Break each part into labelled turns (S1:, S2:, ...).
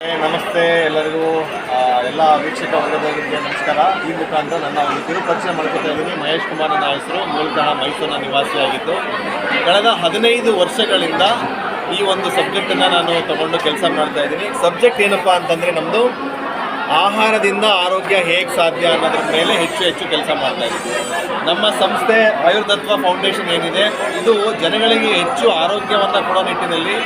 S1: ನಮಸ್ತೆ ಎಲ್ಲರಿಗೂ. ಎಲ್ಲ ವೀಕ್ಷಕ ವರ್ಗದವರಿಗೆ ನಮಸ್ಕಾರ. ಈ ಮುಖಾಂತರ ನನ್ನ ಒಂದು ತಿರುಪರಿಚಯ ಮಾಡ್ಕೊತಾ ಇದ್ದೀನಿ ಮಹೇಶ್ ಕುಮಾರ್ ನನ್ನ ಹೆಸರು. ಮೂಲತಃ ಮೈಸೂರಿನ ನಿವಾಸಿಯಾಗಿದ್ದು. ಕಳೆದ ಹದಿನೈದು ವರ್ಷಗಳಿಂದ ಈ ಒಂದು ಸಬ್ಜೆಕ್ಟನ್ನು ನಾನು ತಗೊಂಡು ಕೆಲಸ ಮಾಡ್ತಾ ಇದ್ದೀನಿ. ಸಬ್ಜೆಕ್ಟ್ ಏನಪ್ಪ ಅಂತಂದರೆ ನಮ್ಮದು ಆಹಾರದಿಂದ ಆರೋಗ್ಯ ಹೇಗೆ ಸಾಧ್ಯ ಅನ್ನೋದ್ರ ಮೇಲೆ ಹೆಚ್ಚು ಹೆಚ್ಚು ಕೆಲಸ ಮಾಡ್ತಾ ಇದ್ದೀವಿ ನಮ್ಮ ಸಂಸ್ಥೆ ಆಯುರ್ದತ್ವ ಫೌಂಡೇಶನ್ ಏನಿದೆ, ಇದು ಜನಗಳಿಗೆ ಹೆಚ್ಚು ಆರೋಗ್ಯವನ್ನು ಕೊಡೋ ನಿಟ್ಟಿನಲ್ಲಿ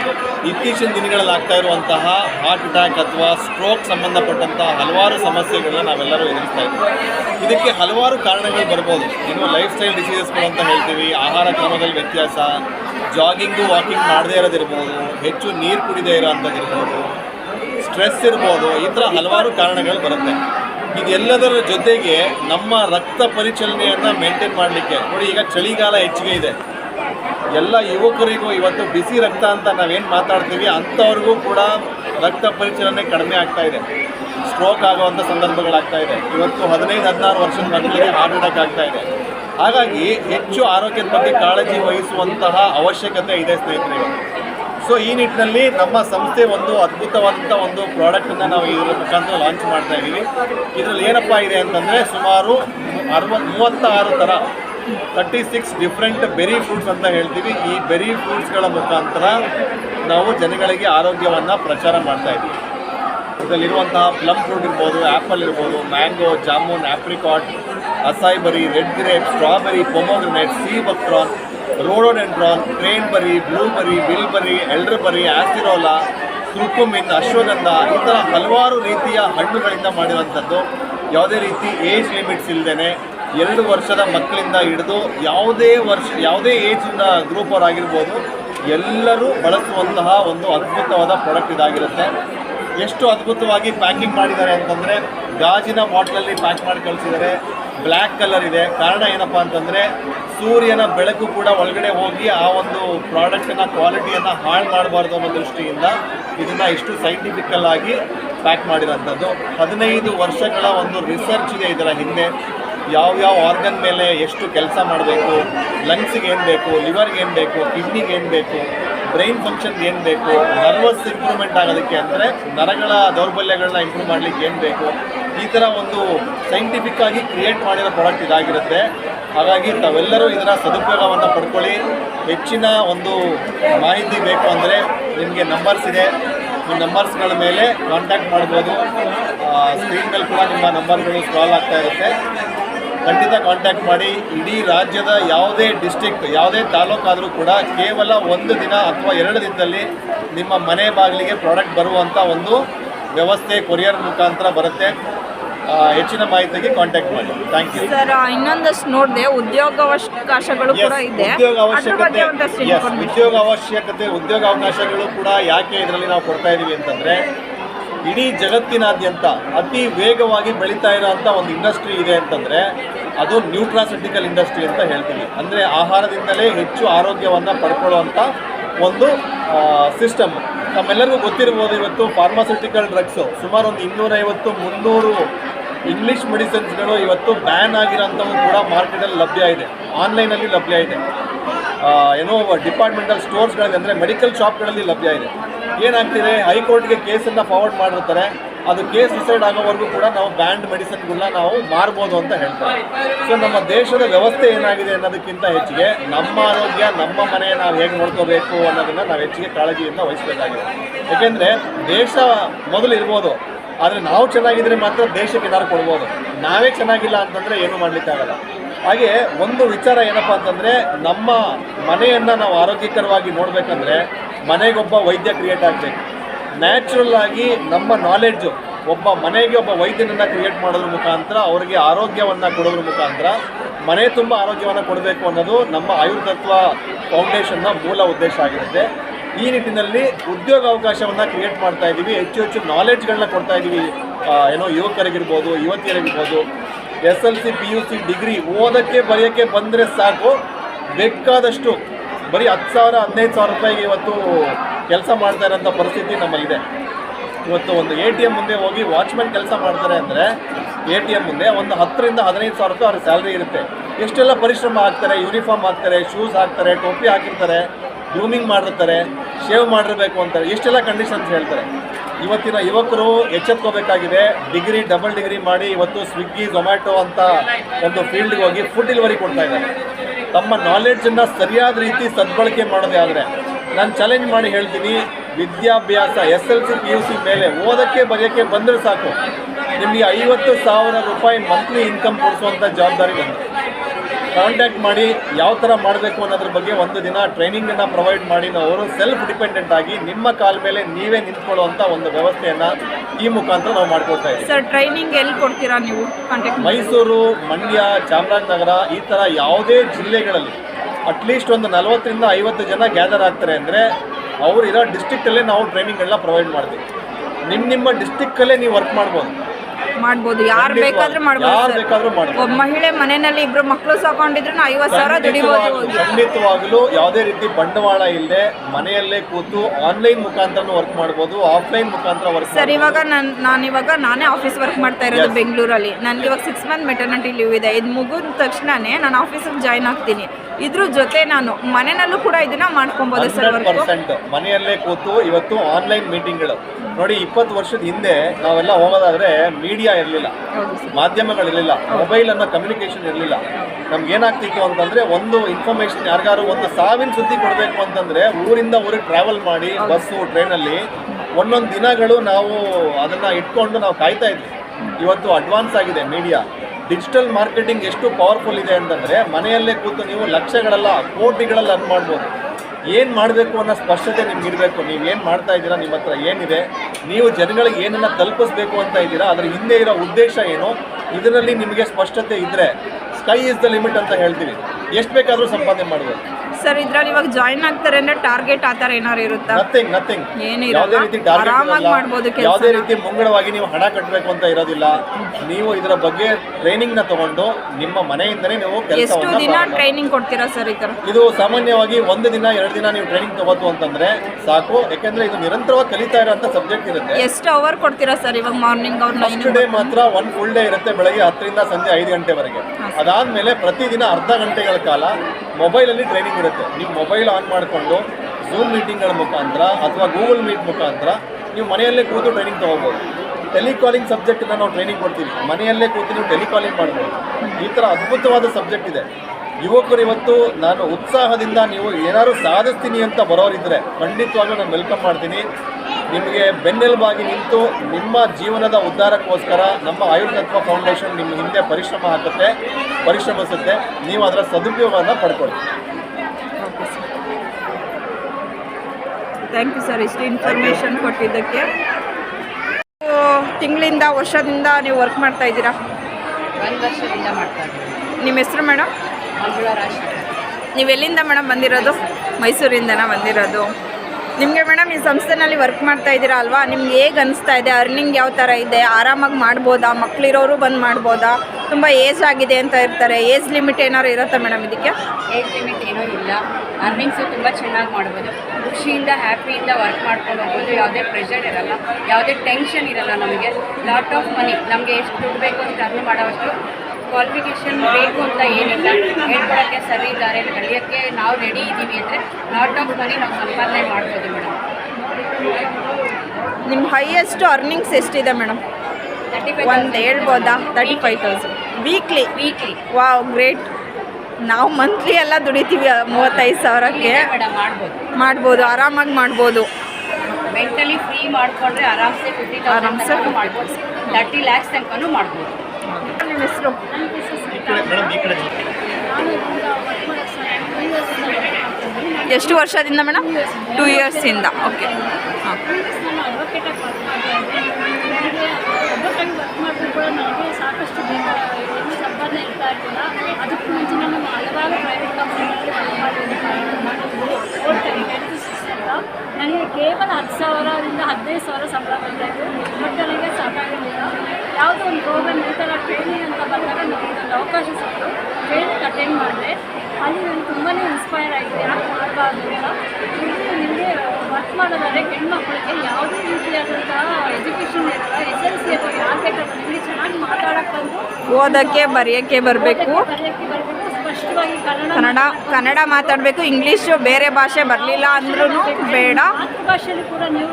S1: ಇತ್ತೀಚಿನ ದಿನಗಳಲ್ಲಿ ಆಗ್ತಾ ಇರುವಂತಹ ಹಾರ್ಟ್ ಅಟ್ಯಾಕ್ ಅಥವಾ ಸ್ಟ್ರೋಕ್ ಸಂಬಂಧಪಟ್ಟಂತಹ ಹಲವಾರು ಸಮಸ್ಯೆಗಳನ್ನ ನಾವೆಲ್ಲರೂ ಎದುರಿಸ್ತಾ ಇದ್ದೀವಿ. ಇದಕ್ಕೆ ಹಲವಾರು ಕಾರಣಗಳು ಬರ್ಬೋದು. ಇನ್ನು ಲೈಫ್ ಸ್ಟೈಲ್ ಡಿಸೀಸಸ್ಗಳು ಅಂತ ಹೇಳ್ತೀವಿ, ಆಹಾರ ಕ್ರಮದಲ್ಲಿ ವ್ಯತ್ಯಾಸ ಜಾಗಿಂಗು ವಾಕಿಂಗ್ ಮಾಡದೇ ಇರೋದಿರ್ಬೋದು, ಹೆಚ್ಚು ನೀರು ಕುಡಿದೇ ಇರೋ ಅಂಥದ್ದಿರ್ಬೋದು ಸ್ಟ್ರೆಸ್ ಇರ್ಬೋದು, ಈ ಥರ ಹಲವಾರು ಕಾರಣಗಳು ಬರುತ್ತೆ. ಇದೆಲ್ಲದರ ಜೊತೆಗೆ ನಮ್ಮ ರಕ್ತ ಪರಿಚಲನೆಯನ್ನು ಮೇಂಟೈನ್ ಮಾಡಲಿಕ್ಕೆ. ನೋಡಿ, ಈಗ ಚಳಿಗಾಲ ಹೆಚ್ಚಿಗೆ ಇದೆ. ಎಲ್ಲ ಯುವಕರಿಗೂ ಇವತ್ತು ಬಿಸಿ ರಕ್ತ ಅಂತ ನಾವೇನು ಮಾತಾಡ್ತೀವಿ, ಅಂಥವ್ರಿಗೂ ಕೂಡ ರಕ್ತ ಪರಿಚಲನೆ ಕಡಿಮೆ ಆಗ್ತಾ ಇದೆ. ಸ್ಟ್ರೋಕ್ ಆಗುವಂಥ ಸಂದರ್ಭಗಳಾಗ್ತಾ ಇದೆ. ಇವತ್ತು ಹದಿನೈದು, ಹದಿನಾರು ವರ್ಷದ ಮಕ್ಕಳಿಗೆ ಹಾರ್ಟ್ ಇದೆ. ಹಾಗಾಗಿ ಹೆಚ್ಚು ಆರೋಗ್ಯದ ಬಗ್ಗೆ ಕಾಳಜಿ ವಹಿಸುವಂತಹ ಅವಶ್ಯಕತೆ ಇದೆ ಸ್ನೇಹಿತರೆ. ಸೊ ಈ ನಿಟ್ಟಿನಲ್ಲಿ ನಮ್ಮ ಸಂಸ್ಥೆ ಒಂದು ಅದ್ಭುತವಾದಂಥ ಒಂದು ಪ್ರಾಡಕ್ಟನ್ನು ನಾವು ಇದರ ಮುಖಾಂತರ ಲಾಂಚ್ ಮಾಡ್ತಾ ಇದ್ದೀವಿ. ಇದರಲ್ಲಿ ಏನಪ್ಪ ಇದೆ ಅಂತಂದರೆ ಸುಮಾರು ಅರವತ್ತು ಮೂವತ್ತಾರು ಥರ thirty six different berry fruits ಅಂತ ಹೇಳ್ತೀವಿ. ಈ ಬೆರಿ ಫ್ರೂಟ್ಸ್ಗಳ ಮುಖಾಂತರ ನಾವು ಜನಗಳಿಗೆ ಆರೋಗ್ಯವನ್ನು ಪ್ರಚಾರ ಮಾಡ್ತಾ ಇದ್ದೀವಿ. ಇದರಲ್ಲಿರುವಂತಹ ಪ್ಲಮ್ ಫ್ರೂಟ್ ಇರ್ಬೋದು ಆ್ಯಪಲ್ ಇರ್ಬೋದು mango jamun apricot acai berry red grape strawberry pomegranate sea buckthorn rhododendron cranberry blueberry elderberry acerola curcumin ashwagandha ಈ ಥರ ಹಲವಾರು ರೀತಿಯ ಹಣ್ಣುಗಳಿಂದ ಮಾಡಿರುವಂಥದ್ದು. ಯಾವುದೇ ರೀತಿ ಏಜ್ ಲಿಮಿಟ್ಸ್ ಇಲ್ಲದೇ ಎರಡು ವರ್ಷದ ಮಕ್ಕಳಿಂದ ಹಿಡಿದು ಯಾವುದೇ ವರ್ಷ, ಯಾವುದೇ ಏಜಿಂದ ಗ್ರೂಪ್ ಅವರಾಗಿರ್ಬೋದು ಎಲ್ಲರೂ ಬಳಸುವಂತಹ ಒಂದು ಅದ್ಭುತವಾದ ಪ್ರಾಡಕ್ಟ್ ಇದಾಗಿರುತ್ತೆ. ಎಷ್ಟು ಅದ್ಭುತವಾಗಿ ಪ್ಯಾಕಿಂಗ್ ಮಾಡಿದ್ದಾರೆ ಅಂತಂದರೆ ಗಾಜಿನ ಬಾಟ್ಲಲ್ಲಿ ಪ್ಯಾಕ್ ಮಾಡಿ ಕಳಿಸಿದ್ದಾರೆ. ಬ್ಲ್ಯಾಕ್ ಕಲರ್ ಇದೆ. ಕಾರಣ ಏನಪ್ಪ ಅಂತಂದರೆ ಸೂರ್ಯನ ಬೆಳಕು ಕೂಡ ಒಳಗಡೆ ಹೋಗಿ ಆ ಒಂದು ಪ್ರಾಡಕ್ಟನ್ನು ಕ್ವಾಲಿಟಿಯನ್ನು ಹಾಳು ಮಾಡಬಾರ್ದು ಅನ್ನೋ ದೃಷ್ಟಿಯಿಂದ ಇದನ್ನು ಇಷ್ಟು ಸೈಂಟಿಫಿಕಲ್ ಆಗಿ ಪ್ಯಾಕ್ ಮಾಡಿರೋಂಥದ್ದು ಹದಿನೈದು ವರ್ಷಗಳ ಒಂದು ರಿಸರ್ಚ್ ಇದೆ ಇದರ ಹಿಂದೆ. ಯಾವ್ಯಾವ ಆರ್ಗನ್ ಮೇಲೆ ಎಷ್ಟು ಕೆಲಸ ಮಾಡಬೇಕು ಲಂಗ್ಸಿಗೆ ಏನು ಬೇಕು ಲಿವರ್ಗೆ ಏನು ಬೇಕು ಕಿಡ್ನಿಗೆ ಏನು ಬೇಕು ಬ್ರೈನ್ ಫಂಕ್ಷನ್ ಏನು ಬೇಕು? ನರ್ವಸ್ ಇಂಪ್ರೂವ್ಮೆಂಟ್ ಆಗೋದಕ್ಕೆ ಅಂದರೆ ನರಗಳ ದೌರ್ಬಲ್ಯಗಳನ್ನ ಇಂಪ್ರೂವ್ ಮಾಡಲಿಕ್ಕೆ ಏನು ಬೇಕು? ಈ ಥರ ಒಂದು ಸೈಂಟಿಫಿಕ್ ಆಗಿ ಕ್ರಿಯೇಟ್ ಮಾಡಿರೋ ಪ್ರಾಡಕ್ಟ್ ಇದಾಗಿರುತ್ತೆ. ಹಾಗಾಗಿ ತಾವೆಲ್ಲರೂ ಇದರ ಸದುಪಯೋಗವನ್ನು ಪಡ್ಕೊಳ್ಳಿ. ಹೆಚ್ಚಿನ ಒಂದು ಮಾಹಿತಿ ಬೇಕು ಅಂದರೆ ನಿಮಗೆ ನಂಬರ್ಸ್ ಇದೆ. ಈ ನಂಬರ್ಸ್ಗಳ ಮೇಲೆ ಕಾಂಟ್ಯಾಕ್ಟ್ ಮಾಡ್ಬೋದು. ಸ್ಕ್ರೀನ್ ಮೇಲೆ ಕೂಡ ನಿಮ್ಮ ನಂಬರ್ಗಳು ಸ್ಕ್ರಾಲ್ ಆಗ್ತಾ ಇರುತ್ತೆ. ಖಂಡಿತ ಕಾಂಟ್ಯಾಕ್ಟ್ ಮಾಡಿ. ಇಡೀ ರಾಜ್ಯದ ಯಾವುದೇ ಡಿಸ್ಟಿಕ್ ಯಾವುದೇ ತಾಲೂಕಾದರೂ ಕೂಡ ಕೇವಲ ಒಂದು ದಿನ ಅಥವಾ ಎರಡು ದಿನದಲ್ಲಿ ನಿಮ್ಮ ಮನೆ ಬಾಗಿಲಿಗೆ ಪ್ರಾಡಕ್ಟ್ ಬರುವಂಥ ಒಂದು ವ್ಯವಸ್ಥೆ ಕೊರಿಯರ್ ಮುಖಾಂತರ ಬರುತ್ತೆ. ಹೆಚ್ಚಿನ ಮಾಹಿತಿಗೆ ಕಾಂಟ್ಯಾಕ್ಟ್ ಮಾಡಿ. ಥ್ಯಾಂಕ್ ಯು
S2: ಸರ್ ಇನ್ನೊಂದಷ್ಟು ನೋಡಿದೆ ಉದ್ಯೋಗಾವಕಾಶಗಳು ಕೂಡ ಇದೆ.
S1: ಉದ್ಯೋಗ ಅವಶ್ಯಕತೆ ಉದ್ಯೋಗ ಅವಶ್ಯಕತೆ ಉದ್ಯೋಗ ಅವಕಾಶಗಳು ಕೂಡ ಯಾಕೆ ಇದರಲ್ಲಿ ನಾವು ಕೊಡ್ತಾ ಇದ್ದೀವಿ ಅಂತಂದ್ರೆ ಇಡೀ ಜಗತ್ತಿನಾದ್ಯಂತ ಅತಿ ವೇಗವಾಗಿ ಬೆಳೀತಾ ಇರೋಂಥ ಒಂದು ಇಂಡಸ್ಟ್ರಿ ಇದೆ ಅಂತಂದರೆ ಅದು ನ್ಯೂಟ್ರಾಸೆಟಿಕಲ್ ಇಂಡಸ್ಟ್ರಿ ಅಂತ ಹೇಳ್ತೀವಿ ಅಂದರೆ ಆಹಾರದಿಂದಲೇ ಹೆಚ್ಚು ಆರೋಗ್ಯವನ್ನು ಪಡ್ಕೊಳ್ಳುವಂಥ ಒಂದು ಸಿಸ್ಟಮ್. ನಮ್ಮೆಲ್ಲರಿಗೂ ಗೊತ್ತಿರ್ಬೋದು ಇವತ್ತು ಫಾರ್ಮಾಸ್ಯೂಟಿಕಲ್ ಡ್ರಗ್ಸು. ಸುಮಾರು ಒಂದು ಇನ್ನೂರೈವತ್ತು, ಮುನ್ನೂರು ಇಂಗ್ಲೀಷ್ ಮೆಡಿಸಿನ್ಸ್ಗಳು ಇವತ್ತು ಬ್ಯಾನ್ ಆಗಿರೋಂಥವು ಕೂಡ ಮಾರ್ಕೆಟಲ್ಲಿ ಲಭ್ಯ ಇದೆ. ಆನ್ಲೈನಲ್ಲಿ ಲಭ್ಯ ಇದೆ. ಏನೋ ಡಿಪಾರ್ಟ್ಮೆಂಟಲ್ ಸ್ಟೋರ್ಸ್ಗಳಲ್ಲಿ ಅಂದರೆ ಮೆಡಿಕಲ್ ಶಾಪ್ಗಳಲ್ಲಿ ಲಭ್ಯ ಇದೆ. ಏನಾಗ್ತಿದೆ? ಹೈಕೋರ್ಟ್ಗೆ ಕೇಸನ್ನು ಫಾರ್ವರ್ಡ್ ಮಾಡಿರ್ತಾರೆ. ಅದು ಕೇಸ್ ಡಿಸೈಡ್ ಆಗೋವರೆಗೂ ಕೂಡ ನಾವು ಬ್ಯಾಂಡ್ ಮೆಡಿಸಿನ್ಗಳನ್ನ ನಾವು ಮಾರ್ಬೋದು ಅಂತ ಹೇಳ್ತಾರೆ. ಸೊ ನಮ್ಮ ದೇಶದ ವ್ಯವಸ್ಥೆ ಏನಾಗಿದೆ ಅನ್ನೋದಕ್ಕಿಂತ ಹೆಚ್ಚಿಗೆ ನಮ್ಮ ಆರೋಗ್ಯ, ನಮ್ಮ ಮನೆ ನಾವು ಹೇಗೆ ನೋಡ್ಕೋಬೇಕು ಅನ್ನೋದನ್ನು ನಾವು ಹೆಚ್ಚಿಗೆ ಕಾಳಜಿಯಿಂದ ವಹಿಸಬೇಕಾಗಿದೆ. ಏಕೆಂದರೆ ದೇಶ ಮೊದಲು ಇರ್ಬೋದು, ಆದರೆ ನಾವು ಚೆನ್ನಾಗಿದ್ರೆ ಮಾತ್ರ ದೇಶಕ್ಕೆ ಏನಾದ್ರು ಕೊಡ್ಬೋದು. ನಾವೇ ಚೆನ್ನಾಗಿಲ್ಲ ಅಂತಂದರೆ ಏನೂ ಮಾಡಲಿಕ್ಕಾಗಲ್ಲ. ಹಾಗೆ ಒಂದು ವಿಚಾರ ಏನಪ್ಪ ಅಂತಂದರೆ, ನಮ್ಮ ಮನೆಯನ್ನು ನಾವು ಆರೋಗ್ಯಕರವಾಗಿ ನೋಡಬೇಕಂದ್ರೆ ಮನೆಗೊಬ್ಬ ವೈದ್ಯ ಕ್ರಿಯೇಟ್ ಆಗಬೇಕು. ನ್ಯಾಚುರಲ್ ಆಗಿ ನಮ್ಮ ನಾಲೆಡ್ಜು ಒಬ್ಬ ಮನೆಗೆ ಒಬ್ಬ ವೈದ್ಯನನ್ನು ಕ್ರಿಯೇಟ್ ಮಾಡೋದ್ರ ಮುಖಾಂತರ, ಅವರಿಗೆ ಆರೋಗ್ಯವನ್ನು ಕೊಡೋದ್ರ ಮುಖಾಂತರ ಮನೆ ತುಂಬ ಆರೋಗ್ಯವನ್ನು ಕೊಡಬೇಕು ಅನ್ನೋದು ನಮ್ಮ ಆಯುರ್ದತ್ವ ಫೌಂಡೇಶನ್ನ ಮೂಲ ಉದ್ದೇಶ ಆಗಿರುತ್ತೆ. ಈ ನಿಟ್ಟಿನಲ್ಲಿ ಉದ್ಯೋಗ ಅವಕಾಶವನ್ನು ಕ್ರಿಯೇಟ್ ಮಾಡ್ತಾ ಇದ್ದೀವಿ ಹೆಚ್ಚು ಹೆಚ್ಚು ನಾಲೆಡ್ಜ್ಗಳನ್ನ ಕೊಡ್ತಾ ಇದ್ದೀವಿ ಏನೋ ಯುವಕರಿಗಿರ್ಬೋದು, ಯುವತಿಯರಿಗಿರ್ಬೋದು. S L C P U C degree ಓದೋಕ್ಕೆ, ಬರೆಯೋಕ್ಕೆ ಬಂದರೆ ಸಾಕು. ಬೇಕಾದಷ್ಟು ಬರೀ ಹತ್ತು ಸಾವಿರ, ಹದಿನೈದು ಸಾವಿರ ರೂಪಾಯಿಗೆ ಇವತ್ತು ಕೆಲಸ ಮಾಡ್ತಾ ಇರೋಂಥ ಪರಿಸ್ಥಿತಿ ನಮ್ಮಲ್ಲಿದೆ. ಇವತ್ತು ಒಂದು ಎ ಟಿ ಎಂ ಮುಂದೆ ಹೋಗಿ ವಾಚ್ಮ್ಯಾನ್ ಕೆಲಸ ಮಾಡ್ತಾರೆ ಅಂದರೆ ಎ ಟಿ ಎಂ ಮುಂದೆ ಒಂದು ಹತ್ತರಿಂದ ಹದಿನೈದು ಸಾವಿರ ರೂಪಾಯಿ ಅವ್ರ ಸ್ಯಾಲ್ರಿ ಇರುತ್ತೆ. ಎಷ್ಟೆಲ್ಲ ಪರಿಶ್ರಮ ಹಾಕ್ತಾರೆ, ಯೂನಿಫಾರ್ಮ್ ಹಾಕ್ತಾರೆ, ಶೂಸ್ ಹಾಕ್ತಾರೆ, ಟೋಪಿ ಹಾಕಿರ್ತಾರೆ, ಗ್ರೂಮಿಂಗ್ ಮಾಡಿರ್ತಾರೆ, ಶೇವ್ ಮಾಡಿರಬೇಕು ಅಂತಾರೆ. ಎಷ್ಟೆಲ್ಲ ಕಂಡೀಷನ್ಸ್ ಹೇಳ್ತಾರೆ. ಇವತ್ತಿನ ಯುವಕರು ಎಚ್ಚೆತ್ಕೋಬೇಕಾಗಿದೆ. ಡಿಗ್ರಿ, ಡಬಲ್ ಡಿಗ್ರಿ ಮಾಡಿ ಇವತ್ತು ಸ್ವಿಗ್ಗಿ ಝೊಮ್ಯಾಟೊ ಅಂತ ಒಂದು ಫೀಲ್ಡ್ಗೆ ಹೋಗಿ ಫುಡ್ ಡೆಲಿವರಿ ಕೊಡ್ತಾ ಇದ್ದಾರೆ. ತಮ್ಮ ನಾಲೆಡ್ಜನ್ನು ಸರಿಯಾದ ರೀತಿ ಸದ್ಬಳಕೆ ಮಾಡೋದೇ ಆದರೆ ನಾನು ಚಾಲೆಂಜ್ ಮಾಡಿ ಹೇಳ್ತೀನಿ, ವಿದ್ಯಾಭ್ಯಾಸ S L C P U C ಮೇಲೆ ಓದಕ್ಕೆ, ಬರೆಯೋಕ್ಕೆ ಬಂದರೆ ಸಾಕು. ನಿಮಗೆ ಐವತ್ತು ಸಾವಿರ ರೂಪಾಯಿ ಮಂತ್ಲಿ ಇನ್ಕಮ್ ಕೊಡಿಸುವಂಥ ಜವಾಬ್ದಾರಿ ಬಂದು ಕಾಂಟ್ಯಾಕ್ಟ್ ಮಾಡಿ ಯಾವ ಥರ ಮಾಡಬೇಕು ಅನ್ನೋದ್ರ ಬಗ್ಗೆ ಒಂದು ದಿನ ಟ್ರೈನಿಂಗನ್ನು ಪ್ರೊವೈಡ್ ಮಾಡಿ ಅವರು ಸೆಲ್ಫ್ ಡಿಪೆಂಡೆಂಟ್ ಆಗಿ ನಿಮ್ಮ ಕಾಲ ಮೇಲೆ ನೀವೇ ನಿಂತ್ಕೊಳ್ಳುವಂಥ ಒಂದು ವ್ಯವಸ್ಥೆಯನ್ನು ಈ ಮುಖಾಂತರ ನಾವು ಮಾಡ್ಕೊಳ್ತಾ ಇದ್ದೀವಿ.
S2: ಸರ್ ಟ್ರೈನಿಂಗ್ ಎಲ್ಲಿ ಕೊಡ್ತೀರಾ ನೀವು ಕಾಂಟ್ಯಾಕ್ಟ್
S1: ಮೈಸೂರು ಮಂಡ್ಯ ಚಾಮರಾಜನಗರ ಈ ಥರ ಯಾವುದೇ ಜಿಲ್ಲೆಗಳಲ್ಲಿ ಅಟ್ಲೀಸ್ಟ್ ಒಂದು ನಲವತ್ತರಿಂದ ಐವತ್ತು ಜನ ಗ್ಯಾದರ್ ಆಗ್ತಾರೆ ಅಂದರೆ ಅವರು ಇರೋ ಡಿಸ್ಟಿಕ್ಟಲ್ಲೇ ನಾವು ಟ್ರೈನಿಂಗ್ಗಳನ್ನ ಪ್ರೊವೈಡ್ ಮಾಡ್ತೀವಿ. ನಿಮ್ಮ ನಿಮ್ಮ ಡಿಸ್ಟಿಕ್ಕಲ್ಲೇ ನೀವು ವರ್ಕ್ ಮಾಡ್ಬೋದು.
S2: ಮಾಡ್ಬೋದು. ಯಾರು ಬೇಕಾದ್ರೂ ಮಾಡ್ಬೋದು
S1: ಯಾರು ಬೇಕಾದರೂ ಮಾಡ್ಬೋದು.
S2: ಒಬ್ಬ ಮಹಿಳೆ ಮನೆಯಲ್ಲಿ ಇಬ್ರು ಮಕ್ಕಳು ಸಾಕೊಂಡಿದ್ರು ಐವತ್ತು ಸಾವಿರ ದುಡಿಬೋದು.
S1: ಖಂಡಿತವಾಗ್ಲೂ- ಯಾವುದೇ ರೀತಿ ಬಂಡವಾಳ ಇಲ್ಲದೆ ಮನೆಯಲ್ಲೇ ಕೂತು ಆನ್ಲೈನ್ ಮುಖಾಂತರ ವರ್ಕ್ ಮಾಡ್ಬೋದು ಆಫ್ಲೈನ್ ಮುಖಾಂತರ ವರ್ಕ್
S2: ಸರ್ ಇವಾಗ ನಾನು ನಾನು ಇವಾಗ ನಾನೇ ಆಫೀಸ್ ವರ್ಕ್ ಮಾಡ್ತಾ ಇರೋದು ಬೆಂಗಳೂರಲ್ಲಿ. ನನಗೆ ಇವಾಗ ಸಿಕ್ಸ್ ಮಂತ್ ಮೆಟರ್ನಿಟಿ ಲೀವ್ ಇದೆ. ಇದು ಮುಗಿದ ತಕ್ಷಣನೇ ನಾನು ಆಫೀಸಿಗೆ ಜಾಯ್ನ್ ಆಗ್ತೀನಿ. ಇದ್ರ ಜೊತೆ ನಾನು ಮನೆಯಲ್ಲೂ ಕೂಡ ಇದನ್ನ ಮಾಡ್ಕೊಬಹುದು ಸರ್
S1: ಪರ್ಸೆಂಟ್. ಮನೆಯಲ್ಲೇ ಕೂತು ಇವತ್ತು ಆನ್ಲೈನ್ ಮೀಟಿಂಗ್ಗಳು ನೋಡಿ ಇಪ್ಪತ್ತು ವರ್ಷದ ಹಿಂದೆ ನಾವೆಲ್ಲ ಹೋಗೋದಾದ್ರೆ ಮೀಡಿಯಾ ಇರಲಿಲ್ಲ. ಮಾಧ್ಯಮಗಳಿರಲಿಲ್ಲ ಮೊಬೈಲ್ ಅನ್ನೋ ಕಮ್ಯುನಿಕೇಶನ್ ಇರಲಿಲ್ಲ. ನಮ್ಗೆ ಏನಾಗ್ತಿತ್ತು ಅಂತಂದ್ರೆ ಒಂದು ಇನ್ಫಾರ್ಮೇಶನ್ ಯಾರಿಗಾರು ಒಂದು ಸಾವಿನ ಸುದ್ದಿ ಕೊಡಬೇಕು ಅಂತಂದ್ರೆ ಊರಿಂದ ಊರಿಗೆ ಟ್ರಾವೆಲ್ ಮಾಡಿ ಬಸ್ಸು ಟ್ರೈನಲ್ಲಿ ಒಂದೊಂದು ದಿನಗಳು ನಾವು ಅದನ್ನ ಇಟ್ಕೊಂಡು ನಾವು ಕಾಯ್ತಾ ಇದ್ವಿ. ಇವತ್ತು ಅಡ್ವಾನ್ಸ್ ಆಗಿದೆ ಮೀಡಿಯಾ ಡಿಜಿಟಲ್ ಮಾರ್ಕೆಟಿಂಗ್ ಎಷ್ಟು ಪವರ್ಫುಲ್ ಇದೆ ಅಂತಂದರೆ ಮನೆಯಲ್ಲೇ ಕೂತು ನೀವು ಲಕ್ಷಗಳಲ್ಲ, ಕೋಟಿಗಳಲ್ಲಿ ಅರ್ನ್ ಮಾಡ್ಬೋದು. ಏನು ಮಾಡಬೇಕು ಅನ್ನೋ ಸ್ಪಷ್ಟತೆ ನಿಮ್ಗೆ ಇರಬೇಕು ನೀವು ಏನು ಮಾಡ್ತಾ ಇದ್ದೀರಾ, ನಿಮ್ಮ ಹತ್ರ ಏನಿದೆ, ನೀವು ಜನಗಳಿಗೆ ಏನನ್ನ ತಲುಪಿಸ್ಬೇಕು ಅಂತ ಇದ್ದೀರಾ, ಅದರ ಹಿಂದೆ ಇರೋ ಉದ್ದೇಶ ಏನು, ಇದರಲ್ಲಿ ನಿಮಗೆ ಸ್ಪಷ್ಟತೆ ಇದ್ದರೆ ಸ್ಕೈ ಇಸ್ ದ ಲಿಮಿಟ್ ಅಂತ ಹೇಳ್ತೀವಿ. ಎಷ್ಟು ಬೇಕಾದರೂ ಸಂಪಾದನೆ ಮಾಡ್ಬೋದು.
S2: ಸರ್ ಇದ್ರಲ್ಲಿ ಇವಾಗ ಜಾಯಿನ್ ಆಗ್ತಾರೆ ಅಂದ್ರೆ ಟಾರ್ಗೆಟ್ ಆ ಥರ ಏನಾರು ಇರುತ್ತಾ?
S1: Nothing nothing. ಯಾವುದೇ ರೀತಿ
S2: ಆರಾಮಾಗಿ ಮಾಡ್ಬೋದು ಕೆಲ್ಸನ.
S1: ಯಾವುದೇ ರೀತಿ ಮುಂಗಡವಾಗಿ ನೀವು ಹಣ ಕಟ್ಟಬೇಕು ಅಂತ ಇರೋದಿಲ್ಲ. ನೀವು ಇದರ ಬಗ್ಗೆ ಟ್ರೈನಿಂಗ್ನ ತಗೊಂಡು ನಿಮ್ಮ ಮನೆಯಿಂದನೇ ನೀವು
S2: ಎಷ್ಟು ದಿನ ಟ್ರೈನಿಂಗ್ ಕೊಡ್ತೀರಾ ಸರ್ ಈ ತರ
S1: ಇದು ಸಾಮಾನ್ಯವಾಗಿ ಒಂದು ದಿನ ಎರಡು ದಿನ ನೀವು ಟ್ರೈನಿಂಗ್ ತಗೋತು ಅಂತಂದ್ರೆ ಸಾಕು. ಯಾಕಂದ್ರೆ ಇದು ನಿರಂತರವಾಗಿ ಕಲಿತಾ ಇರೋಂಥ ಸಬ್ಜೆಕ್ಟ್ ಇರುತ್ತೆ.
S2: ಎಷ್ಟು ಅವರ್ ಕೊಡ್ತೀರಾ ಸರ್ ಇವಾಗ ಮಾರ್ನಿಂಗ್ ಅವ್ರ
S1: ಫಸ್ಟ್ ಡೇ ಮಾತ್ರ ಒನ್ ಫುಲ್ ಡೇ ಇರುತ್ತೆ ಬೆಳಗ್ಗೆ ಹತ್ತರಿಂದ ಸಂಜೆ ಐದು ಗಂಟೆವರೆಗೆ. ಅದಾದ್ಮೇಲೆ ಪ್ರತಿದಿನ ಅರ್ಧ ಗಂಟೆಗಳ ಕಾಲ ಮೊಬೈಲಲ್ಲಿ ಟ್ರೈನಿಂಗ್ ಇರುತ್ತೆ. ನೀವು ಮೊಬೈಲ್ ಆನ್ ಮಾಡಿಕೊಂಡು ಝೂಮ್ ಮೀಟಿಂಗ್ಗಳ ಮುಖಾಂತರ ಅಥವಾ ಗೂಗಲ್ ಮೀಟ್ ಮುಖಾಂತರ ನೀವು ಮನೆಯಲ್ಲೇ ಕೂತು ಟ್ರೈನಿಂಗ್ ತೊಗೋಬೋದು. ಟೆಲಿಕಾಲಿಂಗ್ ಸಬ್ಜೆಕ್ಟನ್ನ ನಾವು ಟ್ರೈನಿಂಗ್ ಕೊಡ್ತೀವಿ. ಮನೆಯಲ್ಲೇ ಕೂತು ನೀವು ಟೆಲಿಕಾಲಿಂಗ್ ಮಾಡ್ಬೋದು. ಈ ಥರ ಅದ್ಭುತವಾದ ಸಬ್ಜೆಕ್ಟ್ ಇದೆ. ಯುವಕರು ಇವತ್ತು ನಾನು ಉತ್ಸಾಹದಿಂದ ನೀವು ಏನಾದರೂ ಸಾಧಿಸ್ತೀನಿ ಅಂತ ಬರೋರಿದ್ದರೆ ಖಂಡಿತವಾಗ್ಲೂ ನಾನು ವೆಲ್ಕಮ್ ಮಾಡ್ತೀನಿ. ನಿಮಗೆ ಬೆನ್ನೆಲುಬಾಗಿ ನಿಂತು ನಿಮ್ಮ ಜೀವನದ ಉದ್ಧಾರಕ್ಕೋಸ್ಕರ ನಮ್ಮ ಆಯುರ್ತತ್ವ ಫೌಂಡೇಶನ್ ನಿಮ್ಮ ಹಿಂದೆ ಪರಿಶ್ರಮ ಹಾಕುತ್ತೆ ಪರಿಶ್ರಮಿಸುತ್ತೆ ನೀವು ಅದರ ಸದುಪಯೋಗವನ್ನು ಪಡ್ಕೊಳ್ಳಿ.
S2: ಥ್ಯಾಂಕ್ ಯು ಸರ್ ಇಷ್ಟು ಇನ್ಫಾರ್ಮೇಷನ್ ಕೊಟ್ಟಿದ್ದಕ್ಕೆ. ತಿಂಗಳಿಂದ ವರ್ಷದಿಂದ ನೀವು ವರ್ಕ್ ಮಾಡ್ತಾ ಇದ್ದೀರಾ?
S3: ಒಂದು ವರ್ಷದಿಂದ ಮಾಡ್ತಾ ಇದ್ದೀವಿ.
S2: ನಿಮ್ಮ ಹೆಸರು ಮೇಡಮ್
S3: ನೀವೆಲ್ಲಿಂದ ರಾಜಶೇಖರ್.
S2: ನೀವು ಎಲ್ಲಿಂದ ಮೇಡಮ್ ಬಂದಿರೋದು? ಮೈಸೂರಿಂದನಾ ಬಂದಿರೋದು? ನಿಮಗೆ ಮೇಡಮ್ ಈ ಸಂಸ್ಥೆನಲ್ಲಿ ವರ್ಕ್ ಮಾಡ್ತಾ ಇದ್ದೀರಾ ಅಲ್ವಾ? ನಿಮ್ಗೆ ಹೇಗೆ ಅನಿಸ್ತಾ ಇದೆ? ಅರ್ನಿಂಗ್ ಯಾವ ಥರ ಇದೆ? ಆರಾಮಾಗಿ ಮಾಡ್ಬೋದಾ? ಮಕ್ಕಳಿರೋರು ಬಂದು ಮಾಡ್ಬೋದಾ? ತುಂಬ ಏಜ್ ಆಗಿದೆ ಅಂತ ಇರ್ತಾರೆ. ಏಜ್ ಲಿಮಿಟ್ ಏನಾದ್ರು ಇರುತ್ತಾ ಮೇಡಮ್ ಇದಕ್ಕೆ?
S3: ಏಜ್ ಲಿಮಿಟ್ ಏನೂ ಇಲ್ಲ. ಅರ್ನಿಂಗ್ಸು ತುಂಬ ಚೆನ್ನಾಗಿ ಮಾಡ್ಬೋದು. ಖುಷಿಯಿಂದ ಹ್ಯಾಪಿಯಿಂದ ವರ್ಕ್ ಮಾಡ್ಕೊಂಡು ಹೋಗ್ಬೋದು. ಯಾವುದೇ ಪ್ರೆಷರ್ ಇರಲ್ಲ. ಯಾವುದೇ ಟೆನ್ಷನ್ ಇರಲ್ಲ ನಮಗೆ. ಲಾಟ್ ಆಫ್ ಮನಿ ನಮಗೆ ಎಷ್ಟು ದುಡ್ಡು ಬೇಕು ಅಂತ ಅರ್ನ್ ಮಾಡೋವಷ್ಟು ಕ್ವಾಲಿಫಿಕೇಷನ್ ಬೇಕು ಅಂತ ಏನಿಲ್ಲ. ಹೇಳ್ಕೊಳಕ್ಕೆ ಸರಿ ಇದ್ದಾರೆ. ಕಲಿಯೋಕ್ಕೆ ನಾವು ರೆಡಿ ಇದ್ದೀವಿ ಅಂದರೆ ನಾಟ್ ಆಫ್ ಮನಿ ನಾವು ಸಂಪಾದನೆ ಮಾಡ್ಬೋದು ಮೇಡಮ್.
S2: ನಿಮ್ಮ ಹೈಯೆಸ್ಟ್ ಅರ್ನಿಂಗ್ಸ್ ಎಷ್ಟಿದೆ ಮೇಡಮ್?
S3: ತರ್ಟಿ
S2: ಒಂದು ಹೇಳ್ಬೋದಾ? Thirty five thousand weekly
S3: weekly
S2: wow great ನಾವು ಮಂತ್ಲಿ ಎಲ್ಲ ದುಡಿತೀವಿ ಮೂವತ್ತೈದು ಸಾವಿರಕ್ಕೆ.
S3: ಮೇಡಮ್ ಮಾಡ್ಬೋದು.
S2: ಮಾಡ್ಬೋದು ಆರಾಮಾಗಿ ಮಾಡ್ಬೋದು.
S3: ಮೆಂಟಲಿ ಫ್ರೀ ಮಾಡಿಕೊಂಡ್ರೆ ಆರಾಮ್ಸೆ ಫಿಫ್ಟಿ
S2: ಆರಾಮ್ಸೆ
S3: ತೌಸಂಡ್ ಮಾಡ್ಬೋದು ತರ್ಟಿ ಲ್ಯಾಕ್ಸ್ ತನಕನೂ ಮಾಡ್ಬೋದು.
S2: ನಿಮ್ಮ ಹೆಸರು ಎಷ್ಟು ವರ್ಷದಿಂದ ಮೇಡಮ್? ಟೂ ಇಯರ್ಸಿಂದ ಓಕೆ
S4: ಸಾಕಷ್ಟು ಸಂಪಾದನೆ ಇರ್ತಾ ಇರಲಿಲ್ಲ ಅದಕ್ಕೂ ಮುಂಚೆ ನಾನು ಹಲವಾರು ಪ್ರೈವೇಟ್ ಕಂಪ್ನಿಗಳಲ್ಲಿ ನನಗೆ ಕೇವಲ ಹತ್ತು ಸಾವಿರದಿಂದ ಹದಿನೈದು ಸಾವಿರ ಸಂಬಳ ಬರ್ತಾ ಇತ್ತು ಬಟ್ ನನಗೆ ಯಾವುದೋ ಒಂದು ಪ್ರೋಗ್ರಾಮ್ ಈ ಥರ ಟ್ರೈನಿಂಗ್ ಅಂತ ಬಂದಾಗ ನನಗೆ ಒಂದು ಅವಕಾಶ ಸಿಕ್ತು. ಟ್ರೈನಿಂಗ್ ಅಟೆಂಡ್ ಮಾಡಿದೆ. ಅಲ್ಲಿ ನಾನು ತುಂಬಾ ಇನ್ಸ್ಪೈರ್ ಆಗಿದೆ. ಯಾಕೆ ಮಾಡಬಾರ್ದು ಅಂತ. ಇಲ್ಲಿ ನಿಮಗೆ ವರ್ಕ್ ಮಾಡೋದಾದರೆ ಹೆಣ್ಮಕ್ಳಿಗೆ ಯಾವುದೇ ರೀತಿಯಾದಂತಹ ಎಜುಕೇಷನ್ ಇರಲ್ಲ ಎಸ್ ಎಲ್ ಸಿ ಅಥವಾ ಯಾರು ಬೇಕಾದ್ರೂ ಚೆನ್ನಾಗಿ ಮಾತಾಡಕ್ಕೆ ಬಂದು
S2: ಓದೋಕ್ಕೆ ಬರೆಯೋಕ್ಕೆ ಬರಬೇಕು.
S4: ಬರೆಯೋಕ್ಕೆ ಬರಬೇಕು. ಕನ್ನಡ
S2: ಕನ್ನಡ ಕನ್ನಡ ಮಾತಾಡಬೇಕು ಇಂಗ್ಲೀಷು ಬೇರೆ ಭಾಷೆ ಬರಲಿಲ್ಲ ಅಂದ್ರೂ ಬೇಡ.
S4: ಕೂಡ ನೀವು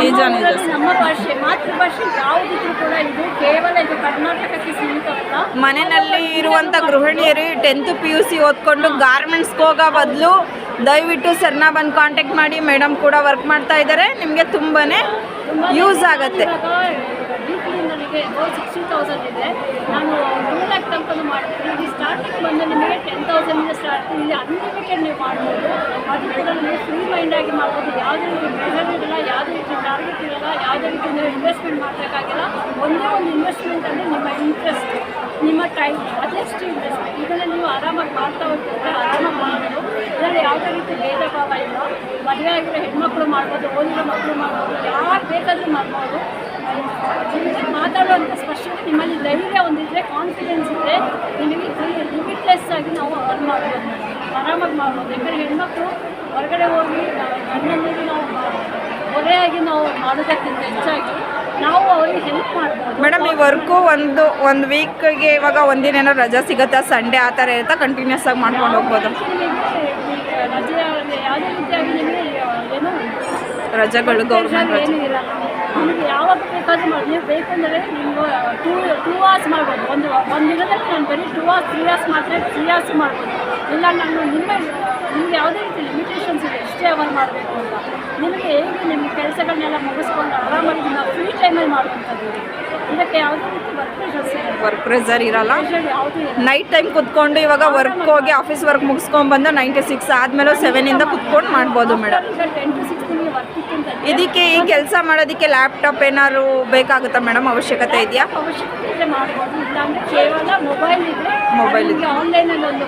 S2: ನಿಜ, ನಿಜ. ಸರ್.
S4: ನಮ್ಮ ಭಾಷೆ ಮಾತೃಭಾಷೆ ಯಾವುದಿದ್ರು ಕೂಡ ಇದು. ಕೇವಲ ಇದು ಕರ್ನಾಟಕಕ್ಕೆ ಸೀಮಿತವಲ್ಲ.
S2: ಮನೆಯಲ್ಲಿ ಇರುವಂಥ ಗೃಹಿಣಿಯರು ಟೆಂತ್ ಪಿ ಯು ಸಿ ಓದ್ಕೊಂಡು ಗಾರ್ಮೆಂಟ್ಸ್ಗೆ ಹೋಗೋ ಬದಲು ದಯವಿಟ್ಟು ಸರ್ನ ಬಂದು ಕಾಂಟ್ಯಾಕ್ಟ್ ಮಾಡಿ. ಮೇಡಮ್ ಕೂಡ ವರ್ಕ್ ಮಾಡ್ತಾ ಇದ್ದಾರೆ. ನಿಮಗೆ ತುಂಬಾ ಯೂಸ್ ಆಗುತ್ತೆ.
S4: ವೀಕ್ಲಿ ನನಗೆ ಸಿಕ್ಸ್ಟಿ ತೌಸಂಡ್ ಇದೆ. ನಾನು ಟೂ ಲ್ಯಾಕ್ ತನಕ ಮಾಡ್ತೀನಿ. ಇಲ್ಲಿ ಸ್ಟಾರ್ಟಿಂಗ್ ಬಂದು ನಿಮಗೆ ಟೆನ್ ತೌಸಂಡಿಂದ ಸ್ಟಾರ್ಟ್ ಇಲ್ಲಿ ಅನ್ಲಿಮಿಟೆಡ್ ನೀವು ಮಾಡ್ಬೋದು. ಅದು ಕೂಡ ನೀವು ಫ್ರೀ ಮೈಂಡಾಗಿ ಮಾಡ್ಬೋದು. ಯಾವುದೇ ರೀತಿ ಪ್ರೆಷರ್ ಇರಲ್ಲ ಯಾವುದೇ ರೀತಿ ಟಾರ್ಗೆಟ್ ಇರಲ್ಲ, ಯಾವುದೇ ರೀತಿ ಅಂದರೆ ಇನ್ವೆಸ್ಟ್ಮೆಂಟ್ ಮಾಡಬೇಕಾಗಿಲ್ಲ. ಒಂದೇ ಒಂದು ಇನ್ವೆಸ್ಟ್ಮೆಂಟ್ ಅಂದರೆ ನಿಮ್ಮ ಇಂಟ್ರೆಸ್ಟ್ ನಿಮ್ಮ ಟೈಮ್ ಅದೆಷ್ಟು ಇನ್ವೆಸ್ಟ್ಮೆಂಟ್ ಇದನ್ನು ನೀವು ಆರಾಮಾಗಿ ಮಾಡ್ತಾ ಹೋಗ್ತಿದ್ರೆ ಆರಾಮಾಗಿ ಮಾಡ್ಬೋದು. ಇದರಲ್ಲಿ ಯಾವುದೇ ರೀತಿ ಭೇದ ಭಾವ ಇಲ್ಲ. ಮದುವೆ ಆಗಿರೋ ಹೆಣ್ಮಕ್ಳು ಮಾಡ್ಬೋದು ಓದಿರೋ ಮಕ್ಕಳು ಮಾಡ್ಬೋದು, ಯಾರು ಬೇಕಾದರೂ ಮಾಡ್ಬೋದು. ಮಾತಾಡುವಂಥ ಸ್ಪಷ್ಟತೆ ನಿಮ್ಮಲ್ಲಿ ಧೈರ್ಯ ಒಂದಿದ್ರೆ ಕಾನ್ಫಿಡೆನ್ಸ್ ಇದ್ದರೆ ನಿಮಗೆ ಲಿಮಿಟ್ಲೆಸ್ ಆಗಿ ನಾವು ಅರ್ನ್ ಮಾಡ್ಬೋದು ಆರಾಮಾಗಿ ಮಾಡ್ಬೋದು. ಯಾಕಂದರೆ ಹೆಣ್ಮಕ್ಳು ಹೊರಗಡೆ ಹೋಗಿ ಹಣ್ಣಿಗೆ ನಾವು ಹೊರೆಯಾಗಿ ನಾವು ಮಾಡೋದಕ್ಕಿಂತ ಹೆಚ್ಚಾಗಿ ನಾವು ಅವ್ರಿಗೆ ಹೆಲ್ಪ್ ಮಾಡ್ಬೋದು.
S2: ಮೇಡಮ್ ಈ ವರ್ಕು ಒಂದು ಒಂದು ವೀಕ್ಗೆ ಇವಾಗ ಒಂದಿನ ಏನೋ ರಜಾ ಸಿಗುತ್ತಾ? ಸಂಡೇ ಆ ಥರ ಇರುತ್ತಾ? ಕಂಟಿನ್ಯೂಸ್ ಆಗಿ ಮಾಡ್ಕೊಂಡು ಹೋಗ್ಬೋದು?
S4: ರಜೆ ಯಾವುದೇ ರೀತಿಯಾಗಿ ನಿಮಗೆ ಏನು
S2: ರಜೆಗಳು ಗೌರ್ಮೆಂಟ್ ರಜೆ.
S4: ನಿಮಗೆ ಯಾವಾಗ ಬೇಕಾದ್ರೂ ಮಾಡಿ ನೀವು ಬೇಕಂದರೆ ನೀವು ಟೂ ಟೂ ಅವರ್ಸ್ ಮಾಡ್ಬೋದು. ಒಂದು ಒಂದು ದಿನದಲ್ಲಿ ನಾನು ಬರೀ ಟೂ ಅವರ್ಸ್ ತ್ರೀ ಅವರ್ಸ್ ಮಾತ್ರ ತ್ರೀ ಅವರ್ಸ್ ಮಾಡ್ಬೋದು. ಇಲ್ಲ ನಾನು ನಿಮ್ಮ ನಿಮ್ಗೆ ಯಾವುದೇ ರೀತಿ ಲಿಮಿಟೇಷನ್ಸ್ ಇದೆ ಎಷ್ಟೇ ಅವರ್ ಮಾಡಬೇಕು ಅಂತ. ನಿಮಗೆ ಹೇಗೆ ನಿಮ್ಮ ಕೆಲಸಗಳನ್ನೆಲ್ಲ ಮುಗಿಸ್ಕೊಂಡು ಆರಾಮಾಗಿ ನಿಮ್ಮ ಫ್ರೀ ಟೈಮಲ್ಲಿ ಮಾಡುವಂಥದ್ದು? ಇದು. ಇದಕ್ಕೆ ಯಾವುದೇ ರೀತಿ ವರ್ಕ್ ಪ್ರೆಷರ್ಸ್
S2: ವರ್ಕ್ ಪ್ರೆಸರ್ ಇರಲ್ಲ.
S4: ಪ್ರೆಷರ್ ಇರಲ್ಲ
S2: ನೈಟ್ ಟೈಮ್ ಕುತ್ಕೊಂಡು ಇವಾಗ ವರ್ಕ್ ಹೋಗಿ ಆಫೀಸ್ ವರ್ಕ್ ಮುಗಿಸ್ಕೊಂಡ್ಬಂದು ನೈಂಟಿ ಸಿಕ್ಸ್ ಆದಮೇಲೆ ಸೆವೆನಿಂದ ಕುತ್ಕೊಂಡು ಮಾಡ್ಬೋದು ಮೇಡಮ್
S4: ಟೆನ್ ಟು ಸಿಕ್ಸ್ ನಿಮಗೆ ವರ್ಕ್ ಇತ್ತು ಅಂತಂದ್ರೆ
S2: ಇದಕ್ಕೆ ಈ ಕೆಲಸ ಮಾಡೋದಕ್ಕೆ ಲ್ಯಾಪ್ಟಾಪ್ ಏನಾದ್ರು ಬೇಕಾಗುತ್ತಾ ಮೇಡಮ್ ಅವಶ್ಯಕತೆ ಇದೆಯಾ?
S4: ಅವಶ್ಯಕತೆ ಮಾಡ್ಬೋದು. ಇಲ್ಲಾಂದ್ರೆ ಕೇವಲ ಮೊಬೈಲ್ ಇದ್ರೆ ನಿಮಗೆ ಆನ್ಲೈನಲ್ಲಿ ಒಂದು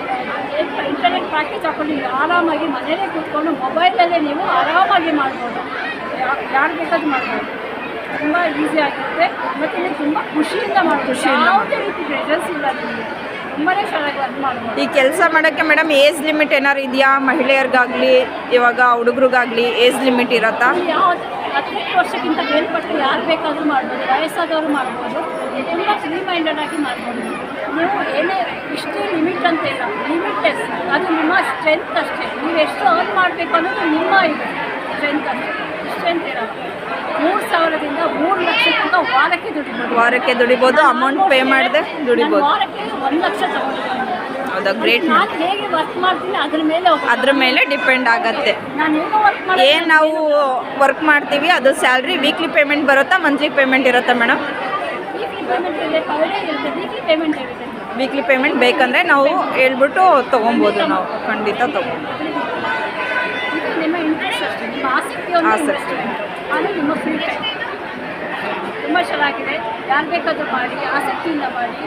S4: ಇಂಟರ್ನೆಟ್ ಪ್ಯಾಕೇಜ್ ಹಾಕೊಂಡು ನೀವು ಆರಾಮಾಗಿ ಮನೆಯಲ್ಲೇ ಕೂತ್ಕೊಂಡು ಮೊಬೈಲಲ್ಲೇ ನೀವು ಆರಾಮಾಗಿ ಮಾಡ್ಬೋದು. ಯಾರು ಬೇಕಾದ್ರೂ ಮಾಡ್ಬೋದು. ತುಂಬ ಈಸಿ ಆಗುತ್ತೆ. ಮತ್ತು ನೀವು ತುಂಬ ಖುಷಿಯಿಂದ
S2: ಖುಷಿಯಿಂದ
S4: ಯಾವುದೇ ರೀತಿ ಪ್ರೆಷರ್ಸ್ ಇಲ್ಲ ನಿಮಗೆ.
S2: ಈ ಕೆಲಸ ಮಾಡೋಕ್ಕೆ ಮೇಡಮ್ ಏಜ್ ಲಿಮಿಟ್ ಏನಾರು ಇದೆಯಾ? ಮಹಿಳೆಯರಿಗಾಗಲಿ ಇವಾಗ ಹುಡುಗರಿಗಾಗಲಿ ಏಜ್ ಲಿಮಿಟ್ ಇರತ್ತಾ?
S4: ಹದಿನೆಂಟು ವರ್ಷಕ್ಕಿಂತ ಮೇಲ್ಪಟ್ಟು ಯಾರು ಬೇಕಾದರೂ ಮಾಡ್ಬೋದು ವಯಸ್ಸಾದವರು ಮಾಡ್ಬೋದು ತುಂಬ ಫ್ರೀ ಮೈಂಡೆಡ್ ಆಗಿ ಮಾಡ್ಬೋದು. ನೀವು ಏನೇ ಇಷ್ಟು ಲಿಮಿಟ್ ಅಂತ ಇಲ್ಲ ಲಿಮಿಟ್ಲೆಸ್ ಅದು ನಿಮ್ಮ ಸ್ಟ್ರೆಂತ್ ಅಷ್ಟೇ. ನೀವು ಎಷ್ಟು ಅರ್ನ್ ಮಾಡಬೇಕು ಅನ್ನೋದು ನಿಮ್ಮ ಇದು ಸ್ಟ್ರೆಂತ್ ಅಷ್ಟೇ. ಸ್ಟ್ರೆಂತ್ ಇರೋದು ಮೂರು ಸಾವಿರದಿಂದ ಮೂರು ಲಕ್ಷ ತನಕ ವಾರಕ್ಕೆ ದುಡಿಬೋದು.
S2: ವಾರಕ್ಕೆ ದುಡಿಬಹುದು ಅಮೌಂಟ್ ಪೇ ಮಾಡಿದೆ ದುಡಿಬೋದು.
S4: ನಾನು ವಾರಕ್ಕೆ ಒಂದು ಲಕ್ಷ ತಗೊಂಡಿದ್ದೀನಿ
S2: ಹೌದಾ ಗ್ರೇಟ್
S4: ನಾನು ಹೇಗೆ ವರ್ಕ್ ಮಾಡ್ತೀನಿ ಅದ್ರ ಮೇಲೆ ಹೋಗುತ್ತೆ.
S2: ಅದ್ರ ಮೇಲೆ ಡಿಪೆಂಡ್ ಆಗತ್ತೆ. ಏನು ನಾವು ವರ್ಕ್ ಮಾಡ್ತೀವಿ ಅದು ಸ್ಯಾಲ್ರಿ ವೀಕ್ಲಿ ಪೇಮೆಂಟ್ ಬರುತ್ತಾ ಮಂತ್ಲಿ ಪೇಮೆಂಟ್ ಇರುತ್ತಾ ಮೇಡಮ್
S4: ವೀಕ್ಲಿ ಪೇಮೆಂಟ್
S2: ಬೇಕಂದ್ರೆ ನಾವು ಹೇಳ್ಬಿಟ್ಟು ತೊಗೊಬೋದು ನಾವು. ಖಂಡಿತ ತೊಗೊಬೋದು.
S4: ಹಾಂ ನಿಮ್ಮ ಅದು ನಿಮ್ಮ ಫ್ರೀ ಟೈಮ್ ತುಂಬ ಚೆನ್ನಾಗಿದೆ. ಯಾರು ಬೇಕಾದರೂ ಮಾಡಿ ಆಸಕ್ತಿಯಿಂದ ಮಾಡಿ.